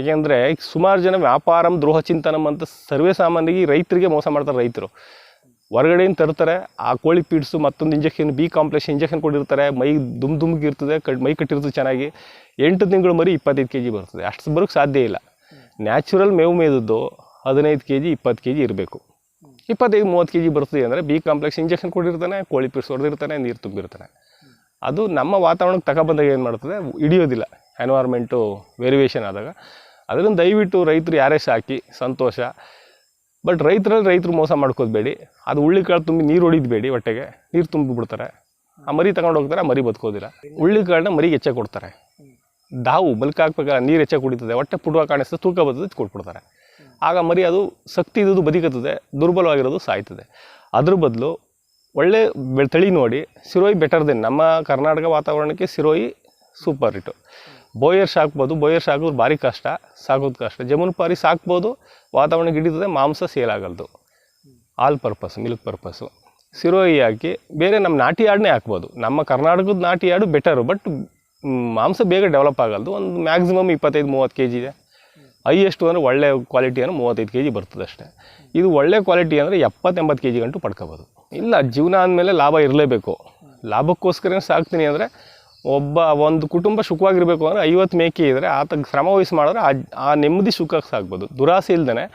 ಏಕೆಂದರೆ ಸುಮಾರು ಜನ ವ್ಯಾಪಾರಂ, ದ್ರೋಹ ಚಿಂತನಂ ಅಂತ ಸರ್ವೇ ಸಾಮಾನ್ಯವಾಗಿ ರೈತರಿಗೆ ಮೋಸ ಮಾಡ್ತಾರೆ ರೈತರು. ಹೊರಗಡೆಯಿಂದ ತರ್ತಾರೆ, ಆ ಕೋಳಿ ಪೀಡ್ಸು ಮತ್ತೊಂದು ಇಂಜೆಕ್ಷನ್ ಬಿ ಕಾಂಪ್ಲೆಕ್ಸ್ ಇಂಜೆಕ್ಷನ್ ಕೊಟ್ಟಿರ್ತಾರೆ, ಮೈ ದುಮ್ ದುಮ್ಗಿರ್ತದೆ ಕಟ್ ಮೈ ಕಟ್ಟಿರ್ತದೆ ಚೆನ್ನಾಗಿ. ಎಂಟು ತಿಂಗಳು ಮರಿ ಇಪ್ಪತ್ತೈದು ಕೆ ಜಿ ಬರ್ತದೆ, ಅಷ್ಟು ಬರೋಕ್ಕೆ ಸಾಧ್ಯ ಇಲ್ಲ. ನ್ಯಾಚುರಲ್ ಮೇವು ಮೇದದ್ದು ಹದಿನೈದು ಕೆ ಜಿ ಇಪ್ಪತ್ತು ಕೆ ಜಿ ಇರಬೇಕು. ಇಪ್ಪತ್ತೈದು, ಮೂವತ್ತು ಕೆ ಜಿ ಬರ್ತದೆ ಅಂದರೆ ಬಿ ಕಾಂಪ್ಲೆಕ್ಸ್ ಇಂಜೆಕ್ಷನ್ ಕೊಟ್ಟಿರ್ತಾನೆ, ಕೋಳಿ ಪೀಡ್ಸ್ ಹೊಡೆದಿರ್ತಾನೆ, ನೀರು ತುಂಬಿರ್ತಾನೆ. ಅದು ನಮ್ಮ ವಾತಾವರಣಕ್ಕೆ ತಗೊಬಂದಾಗ ಏನು ಮಾಡ್ತದೆ? ಹಿಡಿಯೋದಿಲ್ಲ. ಎನ್ವೈರ್ಮೆಂಟು ವೇರಿಯೇಷನ್ ಆದಾಗ ಅದರಿಂದ ದಯವಿಟ್ಟು ರೈತರು ಯಾರೇ ಸಾಕಿ, ಸಂತೋಷ. ಬಟ್ ರೈತರಲ್ಲಿ ರೈತರು ಮೋಸ ಮಾಡ್ಕೋದ್ಬೇಡಿ ಅದು ಉಳ್ಳಿಕಾಳು ತುಂಬಿ ನೀರು ಹೊಡಿದ್ಬೇಡಿ ಹೊಟ್ಟೆಗೆ. ನೀರು ತುಂಬಿಬಿಡ್ತಾರೆ. ಆ ಮರಿ ತಗೊಂಡು ಹೋಗ್ತಾರೆ, ಆ ಮರಿ ಬದುಕೋದಿಲ್ಲ. ಉಳ್ಳಿಕಾಳನ್ನ ಮರಿಗೆ ಹೆಚ್ಚೆ ಕೊಡ್ತಾರೆ. ದಾವು ಬಲ್ಕ್ ಹಾಕ್ಬೇಕಾದ್ರೆ ನೀರು ಹೆಚ್ಚೆ ಕುಡಿತದೆ. ಹೊಟ್ಟೆ ಪುಡುವ ಕಾಣಿಸ್ತದೆ ತೂಕ ಬರ್ತದೆ ಕೊಟ್ಬಿಡ್ತಾರೆ. ಆಗ ಮರಿ ಅದು ಶಕ್ತಿ ಇದ್ದು ಬದುಕುತ್ತದೆ, ದುರ್ಬಲವಾಗಿರೋದು ಸಾಯ್ತದೆ. ಅದ್ರ ಬದಲು ಒಳ್ಳೆ ತಳಿ ನೋಡಿ, ಸಿರೋಯಿ ಬೆಟರ್ ದೆನ್ ನಮ್ಮ ಕರ್ನಾಟಕ ವಾತಾವರಣಕ್ಕೆ ಸಿರೋಯಿ ಸೂಪರ್ ಇಟ್ಟು ಬೋಯರ್ ಹಾಕ್ಬೋದು ಬೋಯರ್ ಹಾಕಿದ್ರೆ ಭಾರಿ ಕಷ್ಟ, ಸಾಕೋದು ಕಷ್ಟ. ಜಮುನ್ಪಾರಿ ಸಾಕ್ಬೋದು, ವಾತಾವರಣಕ್ಕೆ ಹಿಡಿತದೆ ಮಾಂಸ ಸೇಲ್ ಆಗಲ್ದು. All purpose milk purpose Sirohi ಹಾಕಿ ಬೇರೆ ನಮ್ಮ ನಾಟಿ ಆಡನ್ನೇ ಹಾಕ್ಬೋದು. ನಮ್ಮ ಕರ್ನಾಟಕದ ನಾಟಿ ಆಡು ಬೆಟರು ಬಟ್ ಮಾಂಸ ಬೇಗ ಡೆವಲಪ್ ಆಗಲ್ದು. ಒಂದು ಮ್ಯಾಕ್ಸಿಮಮ್ ಇಪ್ಪತ್ತೈದು, ಮೂವತ್ತು ಕೆ ಜಿ ಇದೆ. ಹೈಯೆಸ್ಟು ಅಂದರೆ ಒಳ್ಳೆ ಕ್ವಾಲಿಟಿ ಅಂದರೆ ಮೂವತ್ತೈದು ಕೆ ಜಿ ಬರ್ತದೆ ಅಷ್ಟೇ. ಇದು ಒಳ್ಳೆ ಕ್ವಾಲಿಟಿ ಅಂದರೆ ಎಪ್ಪತ್ತೆಂಬತ್ತು ಕೆ ಜಿ ಗಂಟು ಪಡ್ಕೋಬೋದು. ಇಲ್ಲ, ಜೀವನ ಅಂದಮೇಲೆ ಲಾಭ ಇರಲೇಬೇಕು. ಲಾಭಕ್ಕೋಸ್ಕರ ಸಾಕ್ತೀನಿ ಅಂದರೆ ಒಬ್ಬ ಒಂದು ಕುಟುಂಬ ಸುಖವಾಗಿರಬೇಕು ಅಂದರೆ ಐವತ್ತು ಮೇಕೆ ಇದ್ದರೆ ಆತ ಶ್ರಮ ವಹಿಸಿ ಮಾಡಿದ್ರೆ ಆ ನೆಮ್ಮದಿ ಸುಖಕ್ಕೆ ಸಾಕ್ಬೋದು. ದುರಾಸೆ ಇಲ್ದೇ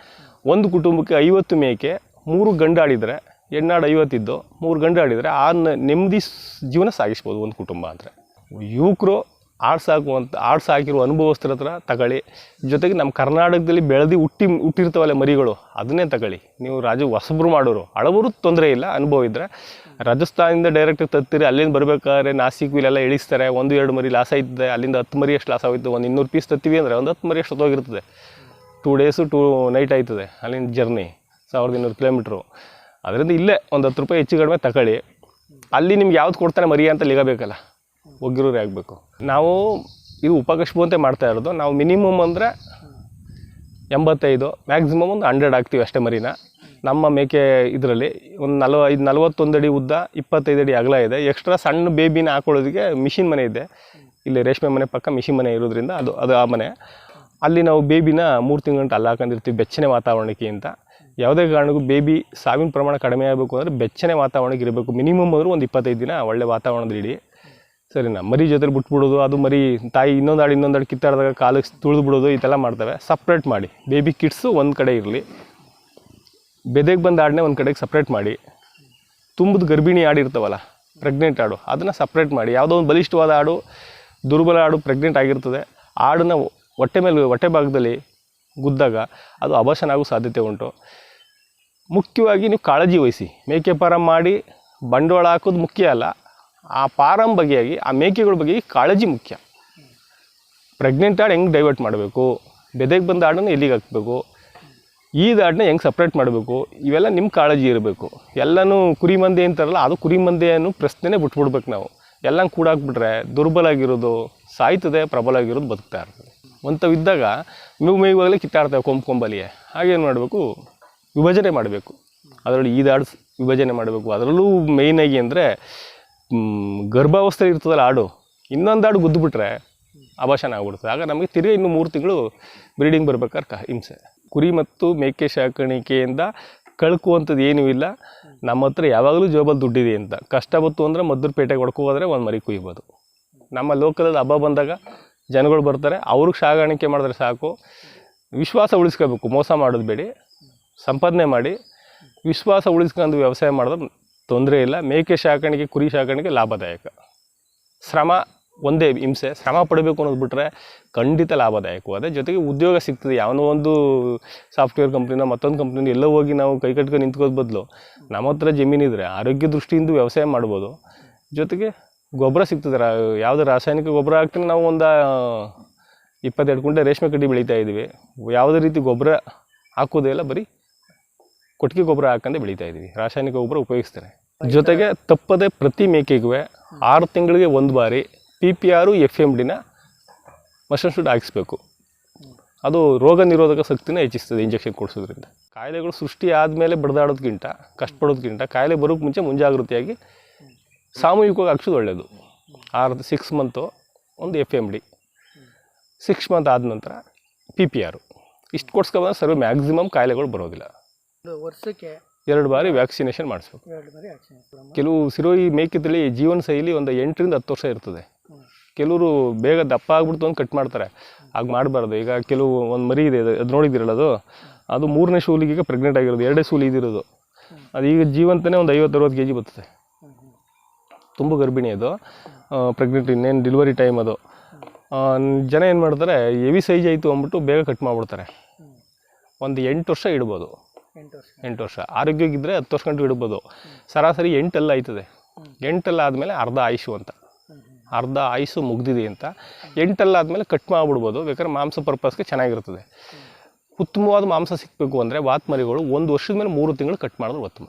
ಒಂದು ಕುಟುಂಬಕ್ಕೆ ಐವತ್ತು ಮೇಕೆ, ಮೂರು ಗಂಡಾಡಿದರೆ ಎಣ್ಣಾಡು ಐವತ್ತಿದ್ದು, ಮೂರು ಗಂಡಾಡಿದರೆ ಆ ನೆಮ್ಮದಿ ಜೀವನ ಸಾಗಿಸ್ಬೋದು ಒಂದು ಕುಟುಂಬ ಅಂದರೆ. ಯುವಕರು ಆಡು ಸಾಕುವಂಥ ಆಡು ಸಾಕಿರೋ ಅನುಭವಸ್ಥರ ಹತ್ರ ತಗೊಳ್ಳಿ. ಜೊತೆಗೆ ನಮ್ಮ ಕರ್ನಾಟಕದಲ್ಲಿ ಬೆಳೆದು ಹುಟ್ಟಿ, ಹುಟ್ಟಿರ್ತವಲ್ಲ ಮರಿಗಳು, ಅದನ್ನೇ ತಗೊಳ್ಳಿ. ನೀವು ರಾಜು, ಹೊಸಬ್ರು ಮಾಡೋರು, ಹಳಬರು ತೊಂದರೆ ಇಲ್ಲ, ಅನುಭವ ಇದ್ದರೆ ರಾಜಸ್ಥಾನದಿಂದ ಡೈರೆಕ್ಟ್ ತತ್ತಿರಿ ಅಲ್ಲಿಂದ ಬರ್ಬೇಕಾದ್ರೆ ನಾಸಿಕ್ ಇಲ್ಲೆಲ್ಲ ಇಳಿಸ್ತಾರೆ. ಒಂದು, ಎರಡು ಮರಿ ಲಾಸ್ ಆಯ್ತದೆ ಅಲ್ಲಿಂದ ಹತ್ತು ಮರಿ ಅಷ್ಟು ಲಾಸ್ ಆಗೋಯ್ತು ಒಂದು ಇನ್ನೂರು ಪೀಸ್ ತತ್ತೀವಿ ಅಂದರೆ ಒಂದು ಹತ್ತು ಮರಿ ಅಷ್ಟು ಹೋಗಿರ್ತದೆ. ಟೂ ಡೇಸು ಟೂ ನೈಟ್ ಆಯ್ತದೆ ಅಲ್ಲಿಂದ ಜರ್ನಿ ಸಾವಿರದ ಇನ್ನೂರು ಕಿಲೋಮೀಟ್ರು ಅದರಿಂದ ಇಲ್ಲೇ ಒಂದು ಹತ್ತು ರೂಪಾಯಿ ಹೆಚ್ಚು ಕಡಿಮೆ ತಗೊಳ್ಳಿ. ಅಲ್ಲಿ ನಿಮ್ಗೆ ಯಾವ್ದು ಕೊಡ್ತಾನೆ ಮರಿ ಅಂತ ಲಿಗಬೇಕಲ್ಲ. ಒಗ್ಗಿರೋರೇ ಆಗಬೇಕು. ನಾವು ಇದು ಉಪಕಶ್ಬು ಅಂತ ಮಾಡ್ತಾ ಇರೋದು. ನಾವು ಮಿನಿಮಮ್ ಅಂದರೆ ಎಂಬತ್ತೈದು ಮ್ಯಾಕ್ಸಿಮಮ್ ಒಂದು ಹಂಡ್ರೆಡ್ ಹಾಕ್ತೀವಿ ಅಷ್ಟೇ ಮರಿನ. ನಮ್ಮ ಮೇಕೆ ಇದರಲ್ಲಿ ಒಂದು ನಲ್ವ ಐದು ನಲ್ವತ್ತೊಂದು ಅಡಿ ಉದ್ದ ಇಪ್ಪತ್ತೈದು ಅಡಿ ಅಗಲ ಇದೆ. ಎಕ್ಸ್ಟ್ರಾ ಸಣ್ಣ ಬೇಬಿನ ಹಾಕೊಳ್ಳೋದಕ್ಕೆ ಮಿಷಿನ್ ಮನೆ ಇದೆ. ಇಲ್ಲಿ ರೇಷ್ಮೆ ಮನೆ ಪಕ್ಕ ಮಿಷಿನ್ ಮನೆ ಇರೋದ್ರಿಂದ ಅದು ಅದು ಆ ಮನೆ. ಅಲ್ಲಿ ನಾವು ಬೇಬಿನ ಮೂರು ತಿಂಗಳು ಅಲ್ಲಿ ಹಾಕೊಂಡಿರ್ತೀವಿ ಬೆಚ್ಚನೆ ವಾತಾವರಣಕ್ಕೆ ಅಂತ. ಯಾವುದೇ ಕಾರಣಕ್ಕೂ ಬೇಬಿ ಸಾವಿನ ಪ್ರಮಾಣ ಕಡಿಮೆ ಆಗಬೇಕು ಅಂದರೆ ಬೆಚ್ಚನೆ ವಾತಾವರಣಕ್ಕೆ ಇರಬೇಕು. ಮಿನಿಮಮ್ ಆದರೂ ಒಂದು ಇಪ್ಪತ್ತೈದು ದಿನ ಒಳ್ಳೆ ವಾತಾವರಣದಲ್ಲಿ ಇಡಿ. ಸರಿನಾ? ಮರಿ ಜೊತೆ ಬಿಟ್ಬಿಡೋದು, ಅದು ಮರಿ ತಾಯಿ ಇನ್ನೊಂದು ಆಡು ಇನ್ನೊಂದು ಆಡು ಕಿತ್ತಾಡಿದಾಗ ಕಾಲಿಗೆ ತುಳಿದು ಬಿಡೋದು ಇದೆಲ್ಲ ಮಾಡ್ತವೆ. ಸಪ್ರೇಟ್ ಮಾಡಿ. ಬೇಬಿ ಕಿಟ್ಸು ಒಂದು ಕಡೆ ಇರಲಿ. ಬೆದೆಗೆ ಬಂದ ಆಡನ್ನೇ ಒಂದು ಕಡೆಗೆ ಸಪ್ರೇಟ್ ಮಾಡಿ. ತುಂಬದ ಗರ್ಭಿಣಿ ಆಡು ಇರ್ತವಲ್ಲ ಪ್ರೆಗ್ನೆಂಟ್ ಆಡು, ಅದನ್ನು ಸಪ್ರೇಟ್ ಮಾಡಿ. ಯಾವುದೋ ಒಂದು ಬಲಿಷ್ಠವಾದ ಆಡು, ದುರ್ಬಲ ಆಡು ಪ್ರೆಗ್ನೆಂಟ್ ಆಗಿರ್ತದೆ. ಆಡನ್ನ ಹೊಟ್ಟೆ ಮೇಲೆ, ಹೊಟ್ಟೆ ಭಾಗದಲ್ಲಿ ಗುದ್ದಾಗ ಅದು ಅಬರ್ಷನ್ ಆಗೋ ಸಾಧ್ಯತೆ ಉಂಟು. ಮುಖ್ಯವಾಗಿ ನೀವು ಕಾಳಜಿ ವಹಿಸಿ. ಮೇಕೆ ಫಾರಂ ಮಾಡಿ, ಬಂಡವಾಳ ಹಾಕೋದು ಮುಖ್ಯ ಅಲ್ಲ. ಆ ಫಾರಂ ಬಗೆಯಾಗಿ, ಆ ಮೇಕೆಗಳ ಬಗ್ಗೆ ಕಾಳಜಿ ಮುಖ್ಯ. ಪ್ರೆಗ್ನೆಂಟ್ ಆಡು ಹೆಂಗೆ ಡೈವರ್ಟ್ ಮಾಡಬೇಕು? ಬೆದೆಗೆ ಬಂದ ಆಡನ್ನು ಎಲ್ಲಿಗೆ ಹಾಕಬೇಕು? ಈ ದಾಟನ ಹೆಂಗೆ ಸಪ್ರೇಟ್ ಮಾಡಬೇಕು? ಇವೆಲ್ಲ ನಿಮ್ಮ ಕಾಳಜಿ ಇರಬೇಕು. ಎಲ್ಲನೂ ಕುರಿ ಮಂದಿ ಅಂತಾರಲ್ಲ, ಅದು ಕುರಿ ಮಂದಿ ಅನ್ನೋ ಪ್ರಶ್ನೆನೇ ಬಿಟ್ಬಿಡ್ಬೇಕು ನಾವು. ಎಲ್ಲ ಕೂಡಾಕ್ಬಿಟ್ರೆ ದುರ್ಬಲ ಆಗಿರೋದು ಸಾಯ್ತದೆ ಪ್ರಬಲ ಆಗಿರೋದು ಬದುಕ್ತಾ ಇರ್ತದೆ. ಅಂಥವಿದ್ದಾಗ ಮೇವು ಮೇಯುವಾಗಲೇ ಕಿತ್ತಾಡ್ತವೆ ಕೊಂಬು ಕೊಂಬಲಿಯೇ ಹಾಗೇನು ಮಾಡಬೇಕು? ವಿಭಜನೆ ಮಾಡಬೇಕು. ಅದರಲ್ಲಿ ಈದಾಡು ವಿಭಜನೆ ಮಾಡಬೇಕು. ಅದರಲ್ಲೂ ಮೇಯ್ನಾಗಿ ಅಂದರೆ ಗರ್ಭಾವಸ್ಥೆ ಇರ್ತದಲ್ಲ ಆಡು. ಇನ್ನೊಂದು ಆಡು ಗುದ್ದುಬಿಟ್ರೆ ಅಭಾಷಣ ಆಗ್ಬಿಡ್ತದೆ. ಆಗ ನಮಗೆ ತಿರುಗಿ ಇನ್ನು ಮೂರು ತಿಂಗಳು ಬ್ರೀಡಿಂಗ್ ಬರ್ಬೇಕಾದ್ರೆ ಕ, ಹಿಂಸೆ. ಕುರಿ ಮತ್ತು ಮೇಕೆ ಸಾಕಾಣಿಕೆಯಿಂದ ಕಳ್ಕುವಂಥದ್ದು ಏನೂ ಇಲ್ಲ. ನಮ್ಮ ಹತ್ರ ಯಾವಾಗಲೂ ಜೋಬಲ್ಲಿ ದುಡ್ಡಿದೆ ಅಂತ. ಕಷ್ಟ ಬಂತು ಅಂದರೆ ಮದ್ದೂರು ಹೊಡ್ಕೊ ಹೋದ್ರೆ ಒಂದು ಮರಿ ಕುಯ್ಬೋದು. ನಮ್ಮ ಲೋಕಲಲ್ಲಿ ಹಬ್ಬ ಬಂದಾಗ ಜನಗಳು ಬರ್ತಾರೆ, ಅವ್ರಿಗೆ ಸಾಗಾಣಿಕೆ ಮಾಡಿದ್ರೆ ಸಾಕು. ವಿಶ್ವಾಸ ಉಳಿಸ್ಕೋಬೇಕು, ಮೋಸ ಮಾಡೋದು ಬೇಡಿ. ಸಂಪಾದನೆ ಮಾಡಿ, ವಿಶ್ವಾಸ ಉಳಿಸ್ಕೊಂಡು ವ್ಯವಸಾಯ ಮಾಡಿದ್ರೆ ತೊಂದರೆ ಇಲ್ಲ. ಮೇಕೆ ಸಾಕಾಣಿಕೆ, ಕುರಿ ಸಾಕಾಣಿಕೆ ಲಾಭದಾಯಕ. ಶ್ರಮ ಒಂದೇ ಹಿಂಸೆ, ಶ್ರಮ ಪಡಬೇಕು ಅನ್ನೋದು ಬಿಟ್ಟರೆ ಖಂಡಿತ ಲಾಭದಾಯಕವಾದ ಜೊತೆಗೆ ಉದ್ಯೋಗ ಸಿಗ್ತದೆ. ಯಾವನೋ ಒಂದು ಸಾಫ್ಟ್ವೇರ್ ಕಂಪ್ನಿನ ಮತ್ತೊಂದು ಕಂಪ್ನಿನ ಎಲ್ಲೋ ಹೋಗಿ ನಾವು ಕೈ ಕಟ್ಕೊಂಡು ನಿಂತ್ಕೋದ ಬದಲು ನಮ್ಮ ಹತ್ರ ಜಮೀನಿದ್ರೆ ಆರೋಗ್ಯ ದೃಷ್ಟಿಯಿಂದ ವ್ಯವಸಾಯ ಮಾಡ್ಬೋದು. ಜೊತೆಗೆ ಗೊಬ್ಬರ ಸಿಗ್ತದೆ. ರಾ, ಯಾವುದು ರಾಸಾಯನಿಕ ಗೊಬ್ಬರ ಹಾಕ್ತೀನಿ ನಾವು ಒಂದು, ಇಪ್ಪತ್ತೆರಡು ಕುಂಟೆ ರೇಷ್ಮೆ ಕಡ್ಡಿ ಬೆಳೀತಾ ಇದ್ದೀವಿ. ಯಾವುದೇ ರೀತಿ ಗೊಬ್ಬರ ಹಾಕೋದೇ ಇಲ್ಲ, ಬರೀ ಕೊಟ್ಟಿಗೆ ಗೊಬ್ಬರ ಹಾಕಂಡೆ ಬೆಳೀತಾ ಇದ್ದೀವಿ. ರಾಸಾಯನಿಕ ಗೊಬ್ಬರ ಉಪಯೋಗಿಸ್ತಾರೆ. ಜೊತೆಗೆ ತಪ್ಪದೆ ಪ್ರತಿ ಮೇಕೆಗೂ ಆರು ತಿಂಗಳಿಗೆ ಒಂದು ಬಾರಿ P P R F M ಡಿನ ಮಷನ್ ಶುಡ್ ಹಾಕಿಸ್ಬೇಕು. ಅದು ರೋಗ ನಿರೋಧಕ ಶಕ್ತಿನ ಹೆಚ್ಚಿಸ್ತದೆ ಇಂಜೆಕ್ಷನ್ ಕೊಡಿಸೋದ್ರಿಂದ. ಕಾಯಿಲೆಗಳು ಸೃಷ್ಟಿ ಆದಮೇಲೆ ಬಡ್ದಾಡೋದಕ್ಕಿಂತ ಕಷ್ಟಪಡೋದಕ್ಕಿಂತ ಕಾಯಿಲೆ ಬರೋಕ್ಕೆ ಮುಂಚೆ ಮುಂಜಾಗ್ರತೆಯಾಗಿ ಸಾಮೂಹಿಕವಾಗಿ ಹಾಕ್ಸೋದು ಒಳ್ಳೆಯದು ಆರು ಸಿಕ್ಸ್ ಮಂತು ಒಂದು F M D six month ಆದ ನಂತರ ಪಿ ಪಿ ಆರು ಇಷ್ಟು ಕೊಡ್ಸ್ಕೊಬಂದ್ರೆ ಸರ್ವ ಮ್ಯಾಕ್ಸಿಮಮ್ ಕಾಯಿಲೆಗಳು ಬರೋದಿಲ್ಲ. ವರ್ಷಕ್ಕೆ ಎರಡು ಬಾರಿ ವ್ಯಾಕ್ಸಿನೇಷನ್ ಮಾಡಿಸ್ಬೇಕು. ಕೆಲವು ಸಿರೋಯಿ ಮೇಕೆ ತಳಿ ಜೀವನ ಶೈಲಿ ಒಂದು ಎಂಟರಿಂದ ಹತ್ತು ವರ್ಷ ಇರ್ತದೆ. ಕೆಲವರು ಬೇಗ ದಪ್ಪ ಆಗ್ಬಿಡ್ತು ಅಂತ ಕಟ್ ಮಾಡ್ತಾರೆ. ಹಾಗೆ ಮಾಡಬಾರ್ದು. ಈಗ ಕೆಲವು ಒಂದು ಮರಿ ಇದೆ ಅದು ನೋಡಿದ್ದೀರಲ್ಲ ಅದು? ಅದು ಮೂರನೇ ಶೂಲಿಗೆ ಪ್ರೆಗ್ನೆಂಟ್ ಆಗಿರೋದು ಎರಡೇ ಶೂಲಿ ಇದಿರೋದು. ಅದು ಈಗ ಜೀವಂತನೇ ಒಂದು ಐವತ್ತು ಅರವತ್ತು ಕೆ ಜಿ ಬರ್ತದೆ. ತುಂಬ ಗರ್ಭಿಣಿ ಅದು. ಪ್ರೆಗ್ನೆಂಟ್ ಇನ್ನೇನು ಡೆಲಿವರಿ ಟೈಮ್ ಅದು. ಜನ ಏನು ಮಾಡ್ತಾರೆ ಎವಿ ಸೈಜ್ ಆಯಿತು ಅಂದ್ಬಿಟ್ಟು ಬೇಗ ಕಟ್ ಮಾಡಿಬಿಡ್ತಾರೆ. ಒಂದು ಎಂಟು ವರ್ಷ ಇಡ್ಬೋದು. ಎಂಟು ವರ್ಷ. ಎಂಟು ವರ್ಷ. ಆರೋಗ್ಯವಾಗಿದ್ದರೆ ಹತ್ತು ವರ್ಷ ಗಂಟು ಇಡ್ಬೋದು. ಸರಾಸರಿ ಎಂಟೆಲ್ಲ ಆಯ್ತದೆ. ಎಂಟೆಲ್ಲ ಆದಮೇಲೆ ಅರ್ಧ ಆಯುಷು ಅಂತ. ಅರ್ಧ ಆಯುಷು ಮುಗ್ದಿದೆ ಅಂತ. ಎಂಟೆಲ್ಲ ಆದಮೇಲೆ ಕಟ್ ಮಾಡಿಬಿಡ್ಬೋದು. ಬೇಕಾದ್ರೆ ಮಾಂಸ ಪರ್ಪಸ್ಗೆ ಚೆನ್ನಾಗಿರ್ತದೆ. ಉತ್ತಮವಾದ ಮಾಂಸ ಸಿಕ್ಕಬೇಕು ಅಂದರೆ ವಾತ್ಮರಿಗಳು ಒಂದು ವರ್ಷದ ಮೇಲೆ ಮೂರು ತಿಂಗಳು ಕಟ್ ಮಾಡಿದ್ರೆ ಉತ್ತಮ.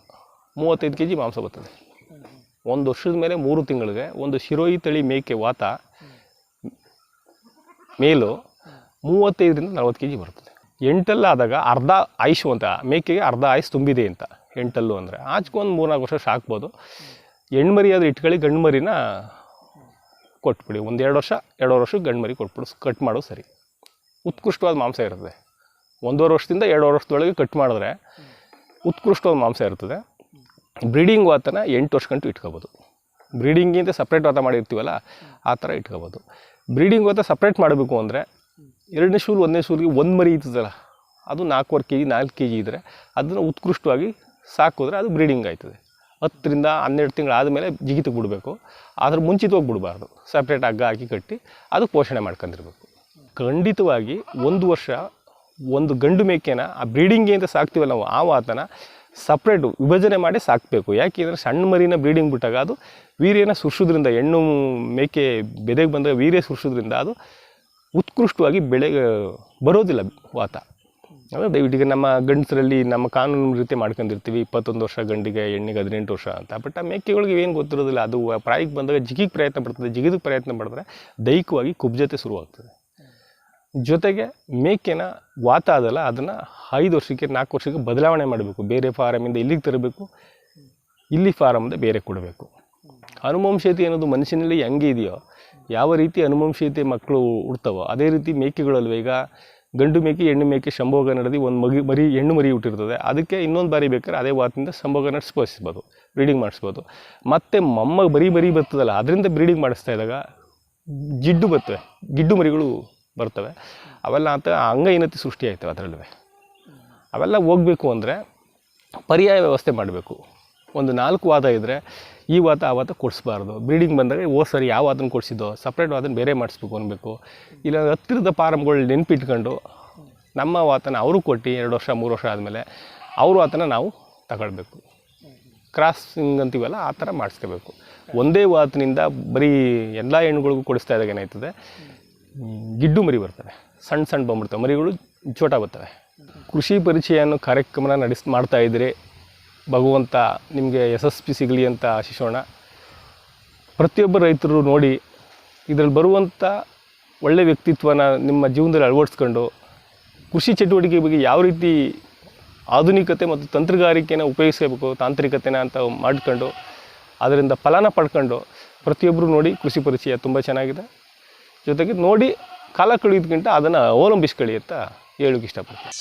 ಮೂವತ್ತೈದು ಕೆ ಜಿ ಮಾಂಸ ಬರ್ತದೆ. ಒಂದು ವರ್ಷದ ಮೇಲೆ ಮೂರು ತಿಂಗಳಿಗೆ ಒಂದು ಶಿರೋಯಿ ತಳಿ ಮೇಕೆ ವಾತ ಮೇಲು ಮೂವತ್ತೈದರಿಂದ ನಲವತ್ತು ಕೆ ಜಿ ಬರ್ತದೆ. ಎಂಟಲ್ಲಿ ಆದಾಗ ಅರ್ಧ ಆಯುಷು ಅಂತ, ಮೇಕೆಗೆ ಅರ್ಧ ಆಯುಷ್ ತುಂಬಿದೆ ಅಂತ ಎಂಟಲ್ಲು ಅಂದರೆ. ಆಚೆಗೊಂದು ಮೂರ್ನಾಲ್ಕು ವರ್ಷ ಸಾಕ್ಬೋದು. ಹೆಣ್ಮರಿ ಆದರೆ ಇಟ್ಕೊಳ್ಳಿ ಗಂಡು ಮರಿನ ಕೊಟ್ಬಿಡಿ. ಒಂದು ಎರಡು ವರ್ಷ, ಎರಡೂವರೆ ವರ್ಷಕ್ಕೆ ಗಂಡು ಮರಿ ಕೊಟ್ಬಿಡು. ಕಟ್ ಮಾಡೋದು ಸರಿ. ಉತ್ಕೃಷ್ಟವಾದ ಮಾಂಸ ಇರ್ತದೆ. ಒಂದೂವರೆ ವರ್ಷದಿಂದ ಎರಡೂವರೆ ವರ್ಷದೊಳಗೆ ಕಟ್ ಮಾಡಿದ್ರೆ ಉತ್ಕೃಷ್ಟವಾದ ಮಾಂಸ ಇರ್ತದೆ. ಬ್ರೀಡಿಂಗ್ ವಾತನ ಎಂಟು ವರ್ಷ ಗಂಟು ಇಟ್ಕೋಬೋದು. ಬ್ರೀಡಿಂಗಿಂದ ಸಪ್ರೇಟ್ ವಾತ ಮಾಡಿರ್ತೀವಲ್ಲ, ಆ ಥರ ಇಟ್ಕೋಬೋದು. ಬ್ರೀಡಿಂಗ್ ವಾತ ಸಪ್ರೇಟ್ ಮಾಡಬೇಕು ಅಂದರೆ ಎರಡನೇ ಶೂಲ್, ಒಂದನೇ ಶೂಲ್ಗೆ ಒಂದು ಮರಿ ಇರ್ತದಲ್ಲ, ಅದು ನಾಲ್ಕೂವರೆ ಕೆ ಜಿ ನಾಲ್ಕು ಕೆ ಜಿ ಇದ್ದರೆ ಅದನ್ನು ಉತ್ಕೃಷ್ಟವಾಗಿ ಸಾಕಿದ್ರೆ ಅದು ಬ್ರೀಡಿಂಗ್ ಆಯ್ತದೆ. ಹತ್ತರಿಂದ ಹನ್ನೆರಡು ತಿಂಗಳು ಆದಮೇಲೆ ಜಿಗಿತಕ್ಕೆ ಬಿಡಬೇಕು ಅದ್ರ ಮುಂಚಿತವಾಗಿ ಬಿಡಬಾರ್ದು ಸಪ್ರೇಟ್ ಹಗ್ಗ ಹಾಕಿ ಕಟ್ಟಿ ಅದು ಪೋಷಣೆ ಮಾಡ್ಕೊಂಡಿರ್ಬೇಕು. ಖಂಡಿತವಾಗಿ ಒಂದು ವರ್ಷ ಒಂದು ಗಂಡು ಮೇಕೆನ ಆ ಬ್ರೀಡಿಂಗ್ಗೆ ಅಂತ ಸಾಕ್ತೀವಲ್ಲ ನಾವು, ಆ ವಾತನ ಸಪ್ರೇಟು ವಿಭಜನೆ ಮಾಡಿ ಸಾಕಬೇಕು. ಯಾಕೆಂದರೆ ಸಣ್ಣ ಮರಿನ ಬ್ರೀಡಿಂಗ್ ಬಿಟ್ಟಾಗ ಅದು ವೀರ್ಯನ ಸುರಿಸೋದ್ರಿಂದ, ಹೆಣ್ಣು ಮೇಕೆ ಬೆದೆಗೆ ಬಂದಾಗ ವೀರ್ಯ ಸುರಿಸೋದ್ರಿಂದ ಅದು ಉತ್ಕೃಷ್ಟವಾಗಿ ಬೆಳೆ, ಬರೋದಿಲ್ಲ ವಾತ. ಅಂದರೆ ದಯವಿಟ್ಟು ಈಗ ನಮ್ಮ ಗಂಡಸರಲ್ಲಿ ನಮ್ಮ ಕಾನೂನು ರೀತಿ ಮಾಡ್ಕೊಂಡಿರ್ತೀವಿ. ಇಪ್ಪತ್ತೊಂದು ವರ್ಷ ಗಂಡಿಗೆ, ಹೆಣ್ಣಿಗೆ ಹದಿನೆಂಟು ವರ್ಷ ಅಂತ. ಬಟ್ ಆ ಮೇಕೆಗಳಿಗೆ ಏನು ಗೊತ್ತಿರೋದಿಲ್ಲ. ಅದು ಪ್ರಾಯಕ್ಕೆ ಬಂದಾಗ ಜಿಗಿಗೆ ಪ್ರಯತ್ನ ಪಡ್ತದೆ. ಜಿಗಿದಕ್ಕೆ ಪ್ರಯತ್ನ ಪಡಿದ್ರೆ ದೈಹಿಕವಾಗಿ ಕುಬ್ಜತೆ ಶುರುವಾಗ್ತದೆ. ಜೊತೆಗೆ ಮೇಕೆನ ವಾತ ಅದಲ್ಲ, ಅದನ್ನು ಐದು ವರ್ಷಕ್ಕೆ, ನಾಲ್ಕು ವರ್ಷಕ್ಕೆ ಬದಲಾವಣೆ ಮಾಡಬೇಕು. ಬೇರೆ ಫಾರಮಿಂದ ಇಲ್ಲಿಗೆ ತರಬೇಕು. ಇಲ್ಲಿ ಫಾರಮಿಂದ ಬೇರೆ ಕೊಡಬೇಕು. ಅನುವಂಶೀಯತೆ ಅನ್ನೋದು ಮನುಷ್ಯನಲ್ಲಿ ಹೆಂಗೆ ಇದೆಯೋ, ಯಾವ ರೀತಿ ಅನುವಂಶೀಯತೆ ಮಕ್ಕಳು ಹುಡ್ತಾವೋ, ಅದೇ ರೀತಿ ಮೇಕೆಗಳಲ್ವ ಈಗ ಗಂಡು ಮೇಕೆ, ಹೆಣ್ಣು ಮೇಕೆ ಸಂಭೋಗ ನಡೆದು ಒಂದು ಮಗಿ ಮರಿ ಹೆಣ್ಣು ಮರಿ ಹುಟ್ಟಿರ್ತದೆ. ಅದಕ್ಕೆ ಇನ್ನೊಂದು ಬಾರಿ ಬೇಕಾದ್ರೆ ಅದೇ ವಾತಿಂದ ಸಂಭೋಗ ನಡೆಸ್ಬೋದು ಬ್ರೀಡಿಂಗ್ ಮಾಡಿಸ್ಬೋದು ಮತ್ತು ಮೊಮ್ಮ ಬರೀ ಮರಿ ಬರ್ತದಲ್ಲ, ಅದರಿಂದ ಬ್ರೀಡಿಂಗ್ ಮಾಡಿಸ್ತಾ ಇದ್ದಾಗ ಜಿಡ್ಡು ಬರ್ತವೆ, ಗಿಡ್ಡು ಮರಿಗಳು ಬರ್ತವೆ. ಅವೆಲ್ಲ ಅಂತ ಅಂಗಹೀನತೆ ಸೃಷ್ಟಿ ಆಯ್ತವೆ ಅದರಲ್ಲೂ ಅವೆಲ್ಲ ಹೋಗಬೇಕು ಅಂದರೆ ಪರ್ಯಾಯ ವ್ಯವಸ್ಥೆ ಮಾಡಬೇಕು. ಒಂದು ನಾಲ್ಕು ವಾದ ಇದ್ದರೆ ಈ ವಾತ ಆ ವಾತ ಕೊಡಿಸ್ಬಾರ್ದು. ಬ್ರೀಡಿಂಗ್ ಬಂದಾಗ ಓ ಸರಿ ಯಾವ ವಾತನ ಕೊಡಿಸಿದ್ದೋ ಸಪ್ರೇಟ್ ವಾತನ ಬೇರೆ ಮಾಡಿಸ್ಬೇಕು ಅನ್ಬೇಕು. ಇಲ್ಲ ಹತ್ತಿರದ ಫಾರಮ್ಗಳು ನೆನಪಿಟ್ಕೊಂಡು ನಮ್ಮ ವಾತನ ಅವರು ಕೊಟ್ಟು ಎರಡು ವರ್ಷ, ಮೂರು ವರ್ಷ ಆದಮೇಲೆ ಅವರು ವಾತನ ನಾವು ತಗೊಳ್ಬೇಕು. ಕ್ರಾಸಿಂಗ್ ಅಂತೀವಲ್ಲ, ಆ ಥರ ಮಾಡಿಸ್ಕೋಬೇಕು. ಒಂದೇ ವಾತನಿಂದ ಬರೀ ಎಲ್ಲ ಹೆಣ್ಣುಗಳಿಗೂ ಕೊಡಿಸ್ತಾ ಇದ್ದಾಗ ಏನಾಯ್ತದೆ? ಗಿಡ್ಡು ಮರಿ ಬರ್ತವೆ. ಸಣ್ಣ ಸಣ್ಣ ಬಂದ್ಬಿಡ್ತವೆ. ಮರಿಗಳು ಚೋಟ ಬರ್ತವೆ. ಕೃಷಿ ಪರಿಚಯ ಅನ್ನೋ ಕಾರ್ಯಕ್ರಮನ ನಡೆಸ್ ಮಾಡ್ತಾಯಿದ್ರೆ ಭಗವಂತ ನಿಮಗೆ ಯಶಸ್ವಿ ಸಿಗಲಿ ಅಂತ ಆಶಿಸೋಣ. ಪ್ರತಿಯೊಬ್ಬ ರೈತರು ನೋಡಿ ಇದರಲ್ಲಿ ಬರುವಂಥ ಒಳ್ಳೆ ವ್ಯಕ್ತಿತ್ವನ ನಿಮ್ಮ ಜೀವನದಲ್ಲಿ ಅಳವಡಿಸ್ಕೊಂಡು ಕೃಷಿ ಚಟುವಟಿಕೆ ಬಗ್ಗೆ ಯಾವ ರೀತಿ ಆಧುನಿಕತೆ ಮತ್ತು ತಂತ್ರಗಾರಿಕೆನ ಉಪಯೋಗಿಸಬೇಕು, ತಾಂತ್ರಿಕತೆನ ಅಂತ ಮಾಡ್ಕೊಂಡು, ಅದರಿಂದ ಫಲನ ಪಡ್ಕೊಂಡು ಪ್ರತಿಯೊಬ್ಬರು ನೋಡಿ ಕೃಷಿ ಪರಿಚಯ ತುಂಬ ಚೆನ್ನಾಗಿದೆ. ಜೊತೆಗೆ ನೋಡಿ ಕಾಲ ಕಳೆಯೋದಕ್ಕಿಂತ ಅದನ್ನು ಅವಲಂಬಿಸ್ಕೊಳ್ಳಿ ಅಂತ ಹೇಳೋಕೆ ಇಷ್ಟಪಡ್ತೀನಿ.